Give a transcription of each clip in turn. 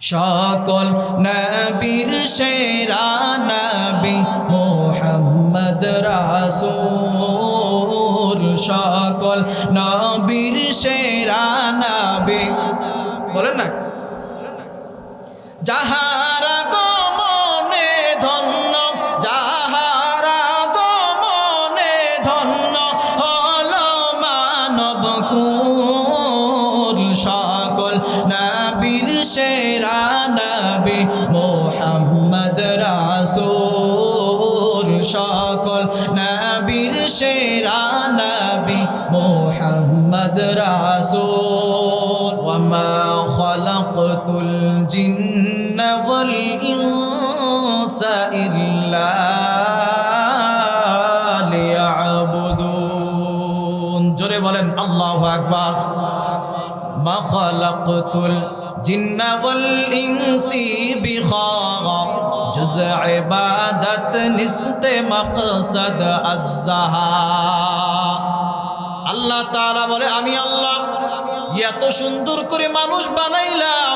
সকল নবীর সেরা নবী মোহাম্মদ রাসূল। সকল নবীর সেরা নবী। বলেন না? যাহারা জিন্ন ওয়াল ইনসা ইল্লা লিয়াবুদুন। জোরে বলেন, আল্লাহু আকবার। মা খালাকতুল জিন্ন ওয়াল ইনসি বিখাগা জুজ ইবাদত নিস্তে মাকসাদ আজ্জাহা। আল্লাহ তাআলা বলে, আমি আল্লাহ এত সুন্দর করে মানুষ বানাইলাম।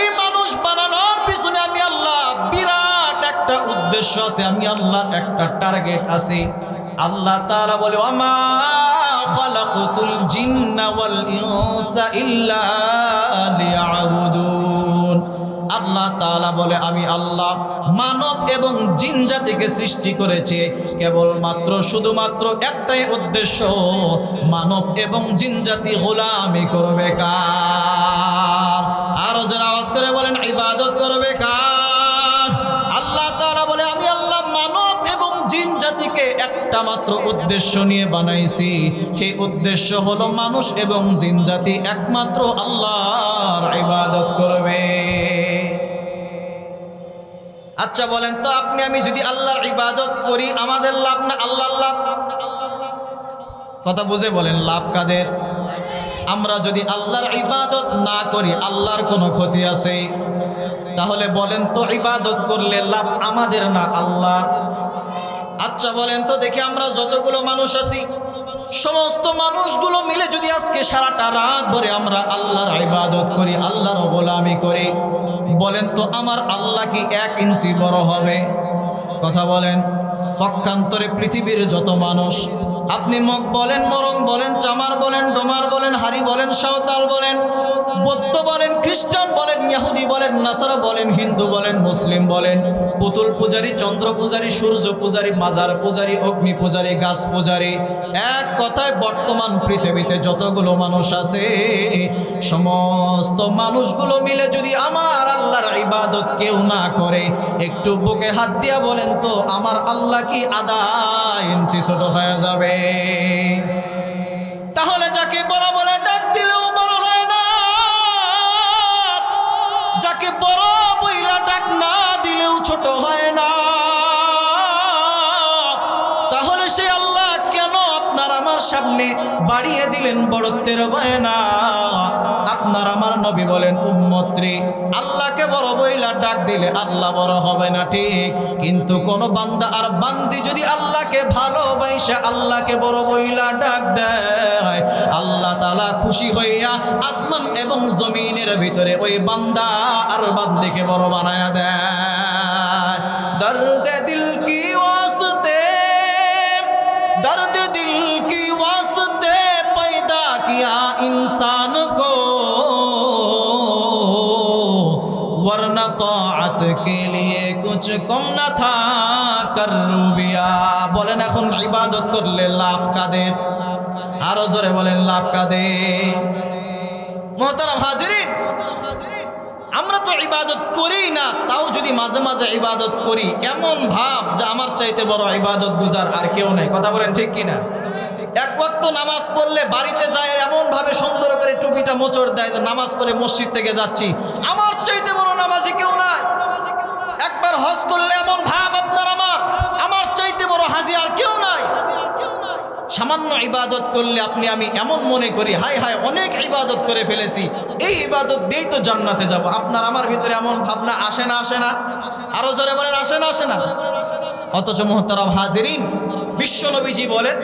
এই মানুষ বানানোর পিছনে আমি আল্লাহ বিরাট একটা উদ্দেশ্য আছে, আমি আল্লাহ একটা টার্গেট আছে। আল্লাহ তারা বলে আমা খালাকুতুল জিন্না ইল্লা লিয়াবুদুন। আল্লাহ তাআলা বলে, আমি আল্লাহ, মানব এবং জিন জাতিকে সৃষ্টি করেছে। কেবলমাত্র, শুধুমাত্র একটাই উদ্দেশ্য, মানব এবং জিন জাতি গোলামি করবে কার? আরও যারা আওয়াজ করে বলেন, ইবাদত করবে কার? আল্লাহ তাআলা বলে, আমি আল্লাহ, মানব এবং জিন জাতিকে একটা মাত্র উদ্দেশ্য নিয়ে বানাইছি। সেই উদ্দেশ্য হলো মানুষ এবং জিন জাতি একমাত্র আল্লাহর ইবাদত করবে। আচ্ছা বলেন, তো আপনি, আমি যদি আল্লাহর ইবাদত করি, আমাদের লাভ না আল্লাহর লাভ? কথা বুঝে বলেন, লাভ কাদের? আমরা যদি আল্লাহর ইবাদত না করি, আল্লাহর কোনো ক্ষতি আছে? তাহলে বলেন তো, ইবাদত করলে লাভ আমাদের না আল্লাহ আচ্ছা বলেন তো, দেখি আমরা যতগুলো মানুষ আছি সমস্ত মানুষগুলো মিলে যদি আজকে সারাটা রাত ভরে আমরা আল্লাহর ইবাদত করি, আল্লাহর গোলামি করি, বলেন তো আমার আল্লাহ কি এক ইঞ্চি বড় হবে? কথা বলেন পক্ষান্তরে পৃথিবীর যত মানুষ আপনি মগ বলেন, মরং বলেন, চামার বলেন, ডোমার বলেন, হারি বলেন, সাঁওতাল বলেন, বৌদ্ধ বলেন, খ্রিস্টান বলেন, ইয়াহুদি বলেন, নাসারা বলেন, হিন্দু বলেন, মুসলিম বলেন, পুতুল পূজারী, চন্দ্র পূজারী, সূর্য পূজারী, মাজার পূজারী, অগ্নি পূজারী, গাছ পূজারী, এক কথায় বর্তমান পৃথিবীতে যতগুলো মানুষ আছে, সমস্ত মানুষগুলো মিলে যদি আমার আল্লাহর ইবাদত কেউ না করে, একটু বুকে হাত দিয়া বলেন তো, আমার আল্লাহ কি আদা ইঞ্চি ছোট হয়ে যাবে? তাহলে যাকে বড় বলে ডাক দিলেও বড় হয় না। যাকে বড় বইলা ডাক না দিলেও ছোট হয় না। আমার বাড়িয়ে দিলেন বড়ত্বের না আপনার আমার নবী বলেন, উম্মত্রী, আল্লাহকে বড় বইলা ডাক দিলে আল্লাহ বড় হবে না ঠিক। কিন্তু কোন বান্দা আর বান্দি যদি আল্লাহকে ভালোবাসে, আল্লাহকে বড় বইলা ডাক দেয়। আল্লাহ তালা খুশি হইয়া আসমান এবং জমিনের ভিতরে ওই বান্দা আর বান্দিকে বড় বানায়া দেয়। দর্দে মুঝে কম না থাকার রুবিয়া। বলেন এখন ইবাদত করলে লাভ কাদের? আরও জোরে বলেন, লাভ কাদে মহতারাম হাজিরিন, আমরা তো ইবাদত করি না, তাও যদি মাঝে মাঝে ইবাদত করি, এমন ভাব যে আমার চাইতে বড় ইবাদত গুজার আর কেউ নেই। কথা বলেন ঠিক কিনা? এক বক্ত নামাজ পড়লে বাড়িতে যায়, এমনভাবে সুন্দর করে টুপিটা মোচড় দেয় যে নামাজ পড়ে মসজিদ থেকে যাচ্ছি। আমার চাইতে বড় নামাজি কেউ নাই। হজ করলে এমন ভাব আপনার আমার? আমার চাইতে বড় হাজি আর কেউ নাই। সামান্য ইবাদত করলে আপনি, আমি এমন মনে করি হাই হাই অনেক ইবাদত করে ফেলেছি। এই ইবাদত দিয়েই তো জান্নাতে যাব। আপনার আমার ভিতরে এমন ভাবনা আসে না আসে না? আরও জোরে বলেন, আসে না আসে না? অথচ মোহতারাম হাজিরিন, বিশ্ব নবীজি বলেন,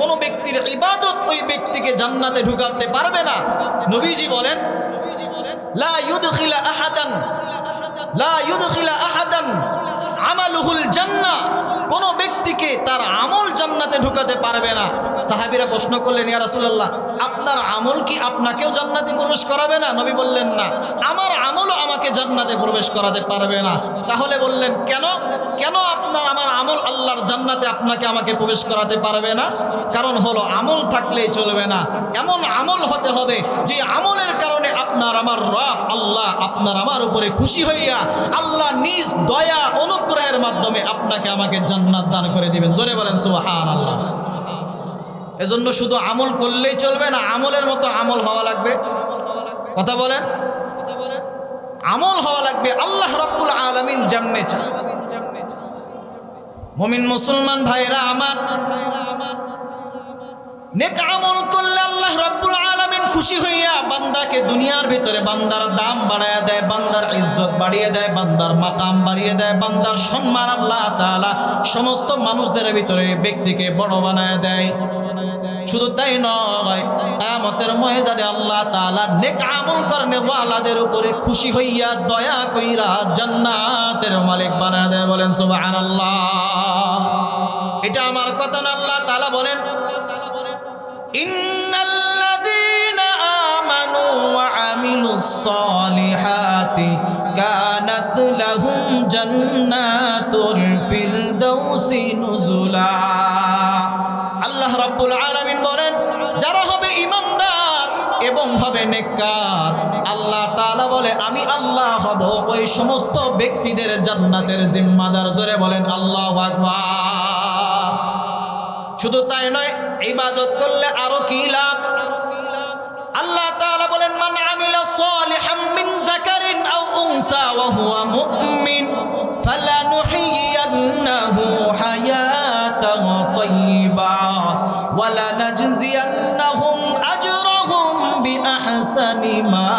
কোন ব্যক্তির ইবাদত ওই ব্যক্তিকে জান্নাতে ঢুকাতে পারবে না। নবীজি বলেন, লা ইউদখিলা আহাদান লা ইউদখিলা আহাদান আমালুহুল জান্নাহ। কোন ব্যক্তিকে তার আমল জান্নাতে ঢুকাতে পারবে না। সাহাবিরা প্রশ্ন করলেন, ইয়া রাসূলুল্লাহ, আপনার আমল কি আপনাকেও জান্নাতে প্রবেশ করাবে না? নবী বললেন, না, আমার আমলও আমাকে জান্নাতে প্রবেশ করাতে পারবে না। তাহলে বললেন, কেন? কেন আপনার, আমার আমল আল্লাহর জান্নাতে আপনাকে আমাকে প্রবেশ করাতে পারবে না? কারণ হলো, আমল থাকলেই চলবে না। এমন আমল হতে হবে যে আমলের কারণে আপনার, আমার রব আল্লাহ আপনার আমার উপরে খুশি হইয়া আল্লাহ নিজ দয়া অনুগ্রহের মাধ্যমে আপনাকে আমাকে জান্নাত দান করে দিবেন। জোরে বলেন সুহান আল্লাহ এজন্য শুধু আমল করলেই চলবে না, আমলের মতো আমল হওয়া লাগবে। কথা বলেন? আমল হওয়া লাগবে। আল্লাহ রব্বুল আলমিন জামনে চা মমিন মুসলমান ভাইরা, আমার নেক আমল করলে আল্লাহ রব্বুল আলামিন খুশি হইয়া বান্দাকে দুনিয়ার ভিতরে বান্দার দাম বাড়ায় দেয়, বান্দার ইজ্জত বাড়িয়ে দেয়, বান্দার মাকাম বাড়িয়ে দেয়, বান্দার সম্মান আল্লাহ তাআলা সমস্ত মানুষদের ভিতরে ব্যক্তিকে বড় বানায় দেয়। শুধু তাই নয়, কিয়ামতের ময়দানে আল্লাহ নেক আমল করনে ওয়ালাদের উপরে খুশি হইয়া দয়া কইরা জান্নাতের মালিক বানায় দেয় বলেন সুবহানাল্লাহ। এটা আমার কথা না, আল্লাহ তাআলা বলেন। আল্লাহ রাব্বুল বলেন, যারা হবে ইমানদার এবং হবে নেককার, আল্লাহ তাআলা বলে, আমি আল্লাহ হব। ওই সমস্ত ব্যক্তিদের জান্নাতের জিম্মাদার। জোরে বলেন, আল্লাহ আকবার। শুধু তাই নয় ইবাদত করলে আরও কি লাভ? আল্লাহ তাআলা বলেন, মান আমিলা সালিহাম মিন যাকারিন আও উনসা ওয়া হুয়া মুমিন ফালানুহিয়ান্নাহু হায়াতান তাইয়্যিবা ওয়া লানাজজিয়ান্নাহুম আজরাহুম বিআহসানি মা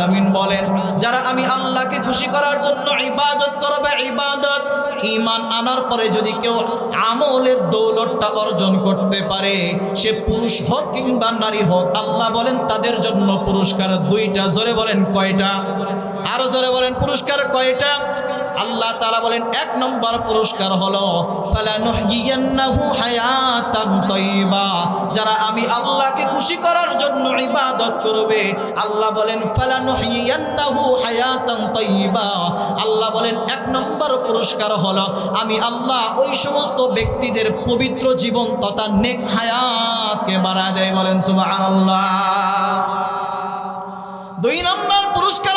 আলামিন বলেন, যারা আমি আল্লাহকে খুশি করার জন্য ইবাদত করবে, ইবাদত ইমান আনার পরে যদি কেউ আমলের দৌলতটা অর্জন করতে পারে, সে পুরুষ হোক কিংবা নারী হোক, আল্লাহ বলেন তাদের জন্য পুরস্কার দুইটা, জোরে বলেন কয়টা? আরও জোরে বলেন, পুরস্কার কয়টা? আল্লাহ তাআলা বলেন, এক নম্বর পুরস্কার হলো যারা আমি আল্লাহকে খুশি করার জন্য ইবাদত করবে, আল্লাহ বলেন আল্লাহ বলেন, এক নম্বর পুরস্কার হলো, আমি আল্লাহ ওই সমস্ত ব্যক্তিদের পবিত্র জীবন তথা নেক হায়াতকে বাড়ায় দেয় বলেন, সুবহানাল্লাহ। দুই নম্বর পুরস্কার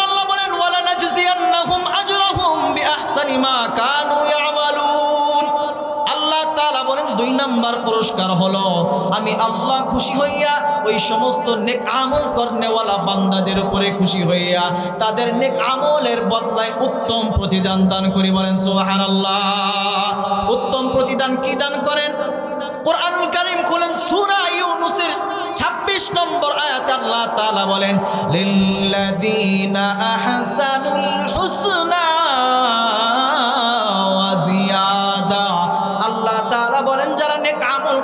আল্লাহ বলেন, দুই নম্বর পুরস্কার হলো, আমি আল্লাহ খুশি হইয়া ওই সমস্ত নেক আমল করনেওয়ালা বান্দাদের উপরে খুশি হইয়া তাদের নেক আমলের বদলায় উত্তম প্রতিদান দান করি বলেন, সুবহানাল্লাহ। উত্তম প্রতিদান কি দান করেন? কোরআনুল কারীম খুলেন সূরা ইউনুসের ছাব্বিশ নম্বর আয়াত আল্লাহ তাআলা বলেন, লিল্লাযীনা আহসানুল হুসনা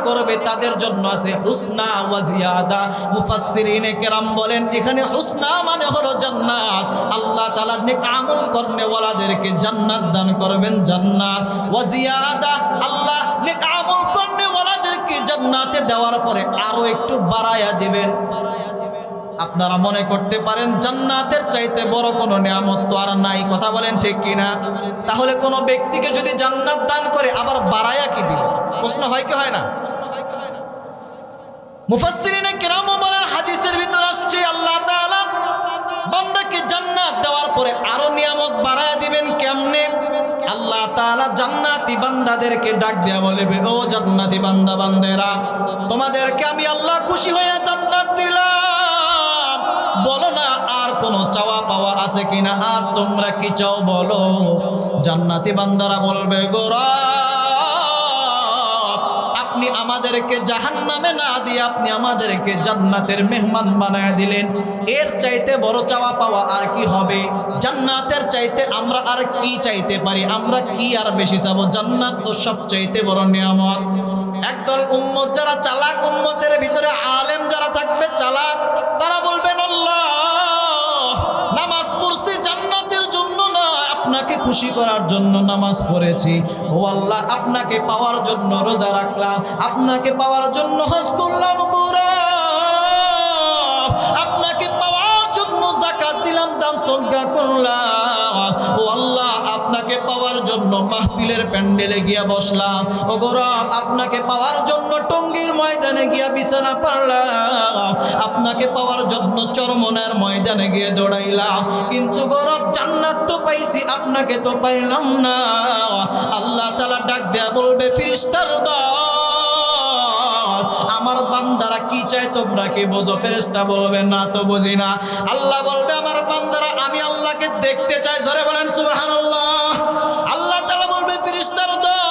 করবে তাদের জন্য আছে হুসনা ওয়া জিয়াদা। মুফাসসিরিনে কেরাম বলেন, এখানে হুসনা মানে হলো জান্নাত। আল্লাহ তাআলা নেক আমল করনে ওয়ালাদেরকে জান্নাত দান করবেন, জান্নাত। ওয়া জিয়াদা, আল্লাহ নেক আমল করনে ওয়ালাদেরকে জান্নাতে দেওয়ার পরে আরও একটু বাড়ায়া দিবেন। আপনারা মনে করতে পারেন, জান্নাতের চাইতে বড় কোনো নিয়ামত তো আর নাই, কথা বলেন ঠিক কিনা? তাহলে কোনো ব্যক্তিকে যদি জান্নাত দান করে আবার বাড়ায়া কি দিবে? প্রশ্ন হয় কি হয় না? মুফাসসিরিনে কেরামও বলেন, হাদিসের ভিতর আসছে, আল্লাহ তাআলা বান্দাকে জান্নাত দেওয়ার পরে আরও নিয়ামত বাড়ায়া দিবেন কেমনে? আল্লাহ তাআলা জান্নাতি বান্দাদেরকে ডাক দেয়া বলবে ও জান্নাতি বান্দা, বান্দেরা, তোমাদেরকে আমি আল্লাহ খুশি হয়ে জান্নাত দিলাম। বলো না, আর কোনো চাওয়া পাওয়া আছে কিনা? আর তোমরা কি চাও বলো? জান্নাতি বান্দারা বলবে, গোরা আপনি আমাদেরকে জাহান্নামে না দিয়ে আপনি আমাদেরকে জান্নাতের মেহমান বানায় দিলেন। এর চাইতে বড় চাওয়া পাওয়া আর কি হবে? জান্নাতের চাইতে আমরা আর কি চাইতে পারি? আমরা কি আর বেশি চাবো? জান্নাত তো সব চাইতে বড় নিয়ামত। একদল উম্মত যারা চালাক উম্মতের ভিতরে আলেম যারা থাকবে, চালাক তারা বলবে খুশি করার জন্য নামাজ পড়েছি। ও আল্লাহ, আপনাকে পাওয়ার জন্য রোজা রাখলাম। আপনাকে পাওয়ার জন্য হজ করলাম আপনাকে পাওয়ার জন্য জাকাত দিলাম, দান সজ্ঞা করলাম। ও আল্লাহ, আপনাকে পাওয়ার জন্য মাহফিলের প্যান্ডেলে গিয়া বসলাম। ও গৌরব আপনাকে পাওয়ার জন্য টঙ্গীর ময়দানে গিয়া বিছানা পারলাম আপনাকে পাওয়ার জন্য চরমনের ময়দানে গিয়ে দৌড়াইলাম। কিন্তু গৌরব, জান্নাত তো পাইছি, আপনাকে তো পাইলাম না। আল্লাহ তালা ডাক দেয়া বলবে ফিরিস্তার দল, আমার বান্দারা কি চায় তোমরা কি বোঝো? ফেরেস্তা বলবে, না তো বুঝি না। আল্লাহ বলবে, আমার বান্দারা, আমি আল্লাহকে দেখতে চাই। জোরে বলেন সুবাহান আল্লাহ আল্লাহ তালা বলবে ফিরিস্তার দল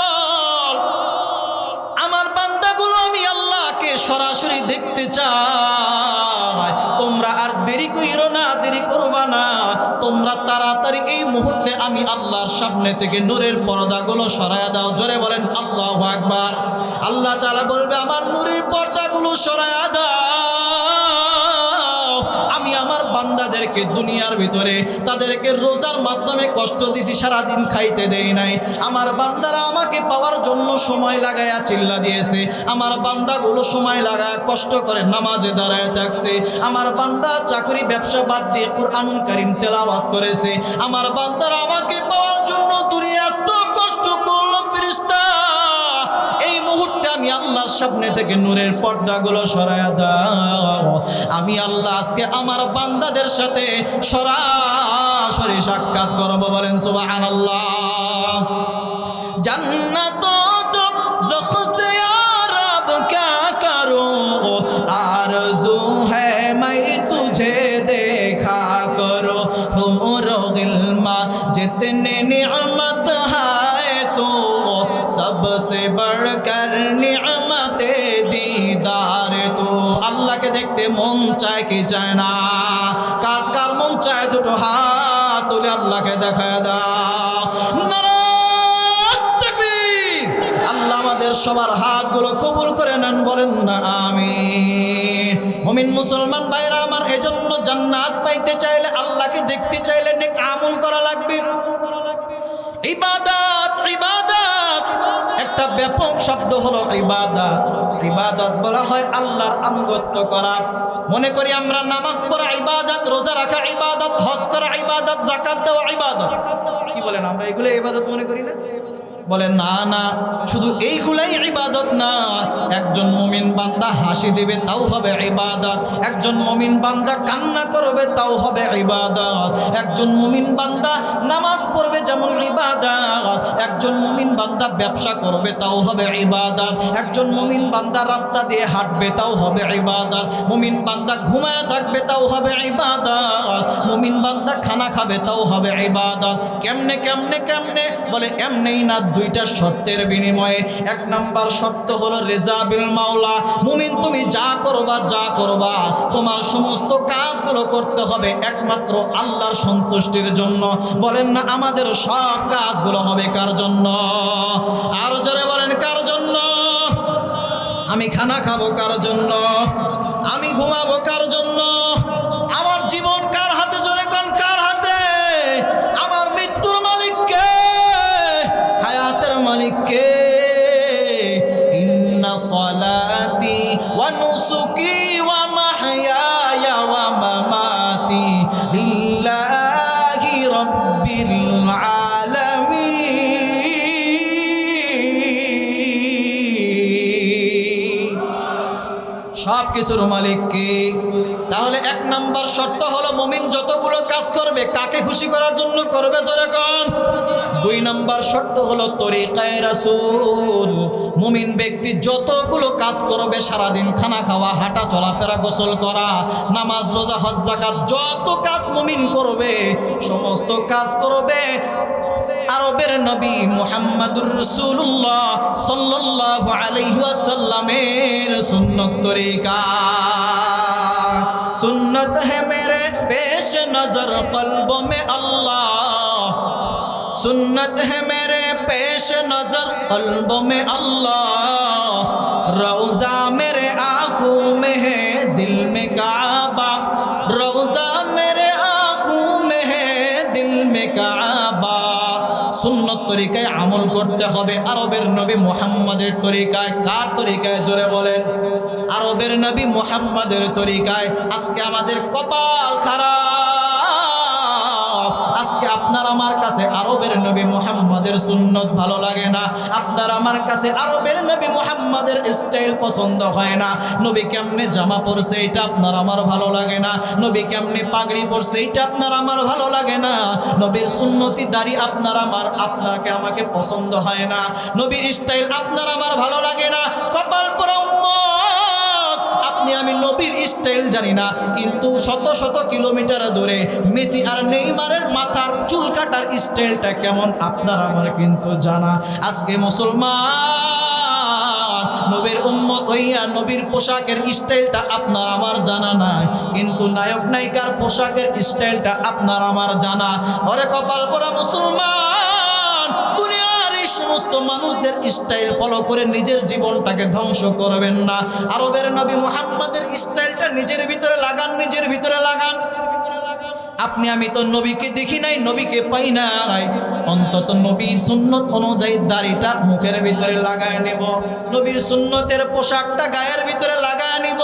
আল্লাহকে সরাসরি দেখতে চায়। তোমরা আর দেরি করো না, দেরি করবা না। তোমরা তাড়াতাড়ি এই মুহূর্তে আমি আল্লাহর সামনে থেকে নূরের পর্দাগুলো সরায়া দাও। জোরে বলেন, আল্লাহ আকবার। আল্লাহ তালা বলবে, আমার নূরের পর্দাগুলো সরায়া দাও। আমার বান্দাদেরকে দুনিয়ার ভিতরে তাদেরকে রোজার মাধ্যমে কষ্ট দিছি, সারাদিন খাইতে দেই নাই। আমার বান্দারা আমাকে পাওয়ার জন্য সময় লাগায়া চিল্লা দিয়েছে। আমার বান্দাগুলো সময় লাগায় কষ্ট করে নামাজে দাঁড়ায় থাকছে। আমার বান্দার চাকরি ব্যবসা বাদ দিয়ে কোরআনুল করিম তেলাওয়াত করেছে। আমার বান্দারা আমাকে পাওয়ার জন্য দুনিয়া এত কষ্ট করল ফিরিস্তা আমি আল্লাহর সামনে থেকে নূরের পর্দাগুলো সরায়া দাও আমি আল্লাহ আজকে আমার বান্দাদের সাথে সরাসরি সাক্ষাৎ করবো বলেন সুবাহান আল্লাহ জান্নাত ज़ख से সে বড়কর নিয়মতে দিদার তো আল্লাহকে দেখতে মন চায় কি চায় না কাজ কার মন চায় দুটো হাত তুলে আল্লাহকে দেখা দাও আল্লাহ আমাদের সবার হাতগুলো কবুল করে নেন বলেন না আমি মমিন মুসলমান ভাইরা আমার এজন্য জান্নাত পাইতে চাইলে, আল্লাহকে দেখতে চাইলে নেক আমল করা লাগবে। ব্যাপক শব্দ হলো ইবাদত। ইবাদত বলা হয় আল্লাহর আনুগত্য করা। মনে করি আমরা নামাজ পড়া ইবাদত, রোজা রাখা ইবাদত, হজ করা ইবাদত জাকাত দেওয়া ইবাদত। কি বলেন, আমরা এগুলো ইবাদত মনে করি না? বলে না না, শুধু এইগুলাই ইবাদত না। একজন মমিন বান্দা হাসি দেবে, তাও হবে ইবাদত একজন মমিন বান্দা কান্না করবে, তাও হবে ইবাদত একজন মমিন বান্দা নামাজ পড়বে যেমন ইবাদত একজন মমিন বান্দা ব্যবসা করবে, তাও হবে ইবাদত একজন মমিন বান্দা রাস্তা দিয়ে হাঁটবে, তাও হবে ইবাদত মমিন বান্দা ঘুমায় থাকবে, তাও হবে ইবাদত মমিন বান্দা খানা খাবে, তাও হবে ইবাদত কেমনে কেমনে কেমনে? বলে, এমনেই না দুইটা শর্তের বিনিময়ে। এক নাম্বার শর্ত হলো রেজাবিল মাওলা। মুমিন, তুমি যা করবা যা করবা। তোমার সমস্ত কাজগুলো করতে হবে একমাত্র আল্লাহর সন্তুষ্টির জন্য। বলেন না, আমাদের সব কাজগুলো হবে কার জন্য? আর জোরে বলেন, কার জন্য? আমি খানা খাব কার জন্য? আমি ঘুমাবো কার জন্য? সব কিছুর মালিক কে? তাহলে এক নাম্বার শর্ত হলো মুমিন যতগুলো কাজ করবে, কাকে খুশি করার জন্য করবে যেরকম দুই নাম্বার শর্ত হলো তরিকায় রাসূল। মুমিন ব্যক্তি যতগুলো কাজ করবে, সারাদিন খানা খাওয়া, হাঁটা চলাফেরা, গোসল করা, নামাজ, রোজা, হজ জাকাত যত কাজ মুমিন করবে, সমস্ত কাজ করবে। আরবের নবী মুহাম্মাদুর রাসূলুল্লাহ সাল্লাল্লাহু আলাইহি ওয়াসাল্লামের সুন্নত তরিকা সুন্নত है मेरे पेश नजर कल्बों में अल्लाह सुन्नत है मेरे पेश नजर कल्बों में अल्लाह रोजा मेरे आंखों में है दिल में काबा তরিকায় আমল করতে হবে। আরবের নবী মোহাম্মদের তরিকায় কার তরিকায়? জোরে বলেন। আরবের নবী মোহাম্মদের তরিকায়। আজকে আমাদের কপাল খারাপ। আপনার আমার কাছে আরবের নবী মোহাম্মদের সুন্নত ভালো লাগে না। আপনার আমার কাছে আরবের নবী মোহাম্মদের স্টাইল পছন্দ হয় না। নবী কেমনে জামা পরছে এটা আপনার আমার ভালো লাগে না। নবী কেমনে পাগড়ি পরছে এটা আপনার আমার ভালো লাগে না। নবীর সুন্নতি দাড়ি আপনার আমার, আপনাকে আমাকে পছন্দ হয় না। নবীর স্টাইল আপনার আমার ভালো লাগে না। কপাল পরা আপনি আমি নবীর স্টাইল জানি না, কিন্তু শত শত কিলোমিটার দূরে মেসি আর নেইমারের মাথার চুল কাটার স্টাইলটা কেমন আপনার আমার কিন্তু জানা। আজকে মুসলমান, নবীর উম্মত হইয়া নবীর পোশাকের স্টাইলটা আপনার আমার জানা নাই, কিন্তু নায়ক নায়িকার পোশাকের স্টাইলটা আপনার আমার জানা। অরে কপাল পরা মুসলমান সমস্ত মানুষদের স্টাইল ফলো করে নিজের জীবনটাকে ধ্বংস করবেন না। আরবের নবী মুহাম্মাদের স্টাইলটা নিজের ভিতরে লাগান, নিজের ভিতরে লাগান। নিজের ভিতরে আপনি, আমি তো নবীকে দেখি নাই, নবীকে পাই নাই। অন্তত নবীর সুন্নত অনুযায়ী দাড়িটা মুখের ভিতরে লাগায় নেব। নবীর সুন্নতের পোশাকটা গায়ের ভিতরে লাগায় নিব।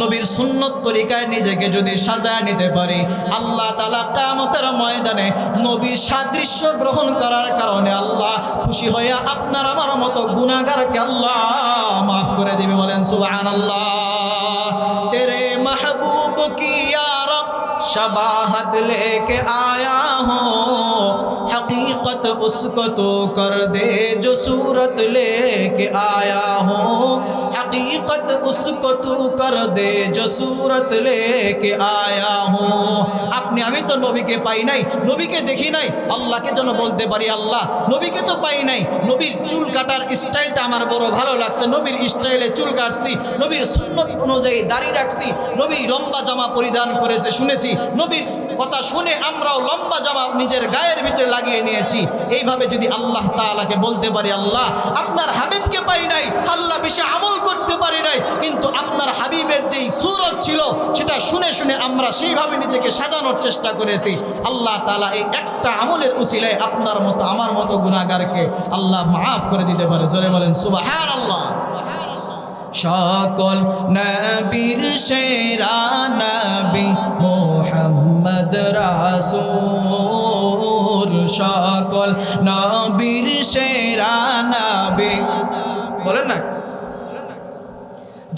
নবীর সুন্নত তরিকায় নিজেকে যদি সাজায় নিতে পারি আল্লাহ তালা কামতের ময়দানে নবীর সাদৃশ্য গ্রহণ করার কারণে আল্লাহ খুশি হইয়া আপনার আমার মতো গুণাগারকে আল্লাহ মাফ করে দিবে বলেন সুবাহ আল্লাহ তেরে মাহবুব কি यार शबाहत लेके आया हूँ हकीकत उसको तो कर दे जो सूरत लेके आया हूँ हकीकत उसको तू कर दे जो सूरत लेके आया हूँ আপনি আমি তো নবীকে পাই নাই নবীকে দেখি নাই আল্লাহকে যেন বলতে পারি আল্লাহ নবীকে তো পাই নাই নবীর চুল কাটার স্টাইলটা আমার বড় ভালো লাগছে নবীর স্টাইলে চুল কাটছি নবীর সুন্নত অনুযায়ী দাড়ি রাখছি নবী লম্বা জামা পরিধান করেছে শুনেছি নবীর কথা শুনে আমরাও লম্বা জামা নিজের গায়ের ভিতরে লাগিয়ে নিয়েছি এইভাবে যদি আল্লাহ তাআলাকে বলতে পারি আল্লাহ আপনার হাবিবকে পাই নাই আল্লাহ বেশি আমল করতে পারি নাই, কিন্তু আপনার হাবিবের যেই সুরত ছিল, সেটা শুনে শুনে আমরা সেইভাবে নিজেকে সাজানোর চেষ্টা করেছি। আল্লাহ তালা এই একটা আমলের উসিলায় আপনার মতো, আমার মতো গুণাগারকে আল্লাহ মাফ করে দিতে পারে। জোরে বলেন সুবাহান আল্লাহ সকল নবীর সেরা নবী মোহাম্মদ রাসূল। সকল নবীর সেরা নবী। বলেন না?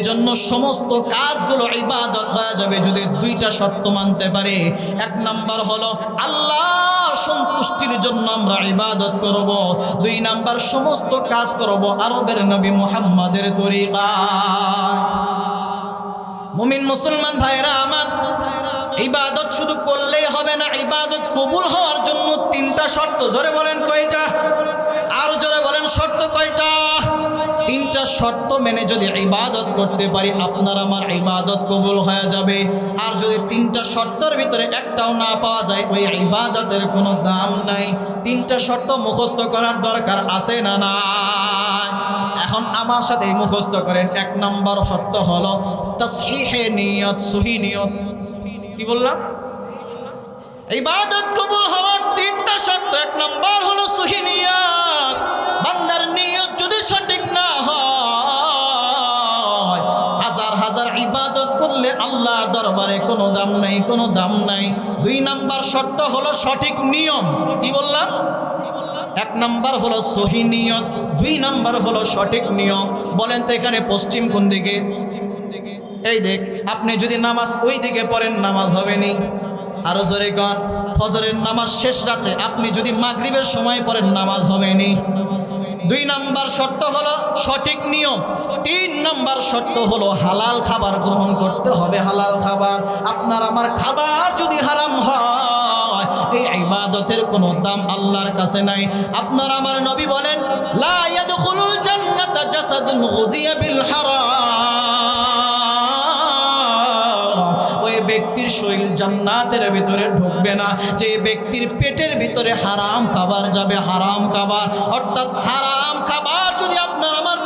এজন্য সমস্ত কাজগুলো ইবাদত হয়ে যাবে যদি দুইটা শর্ত মানতে পারে। এক নাম্বার হলো আল্লাহর সন্তুষ্টির জন্য আমরা ইবাদত করব। দুই নাম্বার সমস্ত কাজ করব আরবের নবী মুহাম্মাদের তরিকা মুমিন মুসলমান ভাইরা আমার, ইবাদত শুধু করলেই হবে না, ইবাদত কবুল হওয়ার জন্য তিনটা শর্ত। জোরে বলেন কয়টা? আরও জোরে বলেন শর্ত কয়টা? তিনটা শর্ত মেনে যদি ইবাদত করতে পারি, আপনার আমার ইবাদত কবুল হয়ে যাবে। আর যদি তিনটা শর্তের ভিতরে একটাও না পাওয়া যায়, ওই ইবাদতের কোনো দাম নাই। তিনটা শর্ত মুখস্থ করার দরকার আছে না না এখন আমার সাথে মুখস্থ করেন, এক নম্বর শর্ত হলো তসহিহে নিয়ত, সহি নিয়ত। কি বললাম? ইবাদত কবুল হওয়ার তিনটা শর্ত, এক নম্বর হলো সহি নিয়ত। বান্দার নিয়ত সঠিক না হয়। হাজার হাজার ইবাদত করলে আল্লাহর দরবারে কোনো দাম নাই, কোনো দাম নাই। দুই নাম্বার শর্ত হলো সঠিক নিয়ম। কি বললাম? এক নাম্বার হলো সহি নিয়ত, দুই নাম্বার হলো সঠিক নিয়ম। বলেন তো এখানে পশ্চিম কোন দিকে? এই দেখ, আপনি যদি নামাজ ওই দিকে পড়েন, নামাজ হবে নি। আরও জোরে কন, ফজরের নামাজ শেষ রাতে আপনি যদি মাগরিবের সময় পড়েন, নামাজ হবে নি। দুই নাম্বার শর্ত হলো সঠিক নিয়ম। তিন নাম্বার শর্ত হলো হালাল খাবার গ্রহণ করতে হবে হালাল খাবার। আপনার আমার খাবার যদি হারাম হয়, এই ইবাদতের কোনো দাম আল্লাহর কাছে নাই। আপনার আমার নবী বলেন, লা ওই ব্যক্তির শরীর জান্নাতের ভিতরে ঢুকবে না। যে ব্যক্তির পেটের ভিতরে হারাম খাবার যাবে, হারাম খাবার। অর্থাৎ হারাম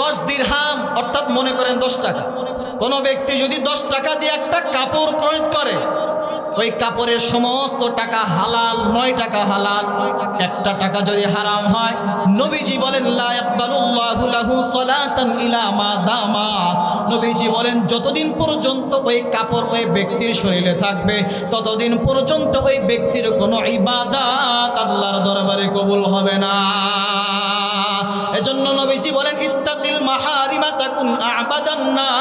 দশ দিরহাম, অর্থাৎ মনে করেন দশ টাকা। কোন ব্যক্তি যদি দশ টাকা দিয়ে একটা কাপড় ক্রয় করে, ওই কাপড়ের সমস্ত টাকা হালাল, নয় টাকা হালাল, একটা টাকা যদি হারাম হয়, নবীজি বলেন নবীজি বলেন, যতদিন পর্যন্ত ওই কাপড় ওই ব্যক্তির শরীরে থাকবে, ততদিন পর্যন্ত ওই ব্যক্তির কোনো ইবাদাত আল্লাহর দরবারে কবুল হবে না। এজন্য নবীজি বলেন, ইত্তাকিল মাহারিমা তাকুন নাস।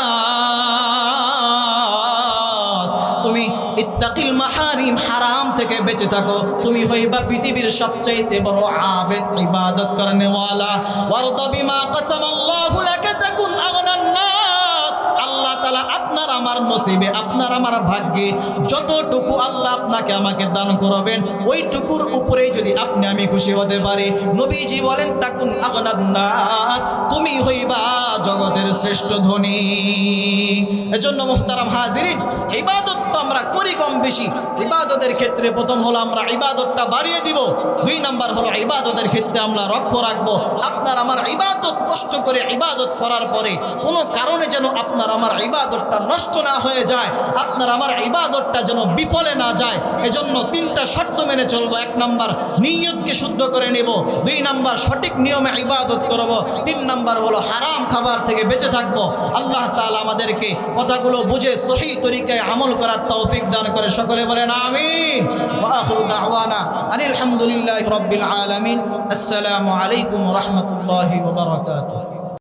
তুমি ইত্তাকিল মাহারিম হারাম থেকে বেঁচে থাকো। তুমি হইবা পৃথিবীর সবচাইতে বড় আবেদ ইবাদত করনেওয়ালা ওয়ারদা বিমা কাসামাল্লাহু আমার নসিবে, আপনার আমার ভাগ্যে যতটুকু আল্লাহ আপনাকে আমাকে দান করবেন, ওইটুকুর উপরেই যদি আপনি আমি খুশি হতে পারি। নবীজি বলেন, তাকুন আগনান নাস, তুমি হইবা জগতের শ্রেষ্ঠ ধনী। এজন্য মুহতারাম হাজিরিন, ইবাদত তো আমরা করি কম বেশি। ইবাদতের ক্ষেত্রে প্রথম হলো আমরা ইবাদতটা বাড়িয়ে দিব। দুই নাম্বার হলো ইবাদতের ক্ষেত্রে আমরা রক্ষ রাখব। আপনার আমার ইবাদত কষ্ট করে ইবাদত করার পরে কোনো কারণে যেন আপনার আমার ইবাদতটা নষ্ট না হয়ে যায়। আপনার আমার ইবাদতটা যেন বিফলে না যায়, এজন্য তিনটা শর্ত মেনে চলবো। এক নাম্বার, নিয়তকে শুদ্ধ করে নেব। দুই নাম্বার, সঠিক নিয়মে ইবাদত করব। তিন নাম্বার হলো হারাম খাবার থেকে বেঁচে থাকব। আল্লাহ তাআলা আমাদেরকে কথাগুলো বুঝে সহি তরিকায় আমল করার তৌফিক দান করে। সকলে বলেন, আমিন। আনিল হামদুলিল্লাহি রাব্বিল আলামিন। আসসালামু আলাইকুম রাহমাতুল্লাহি ওয়া বারাকাতুহু।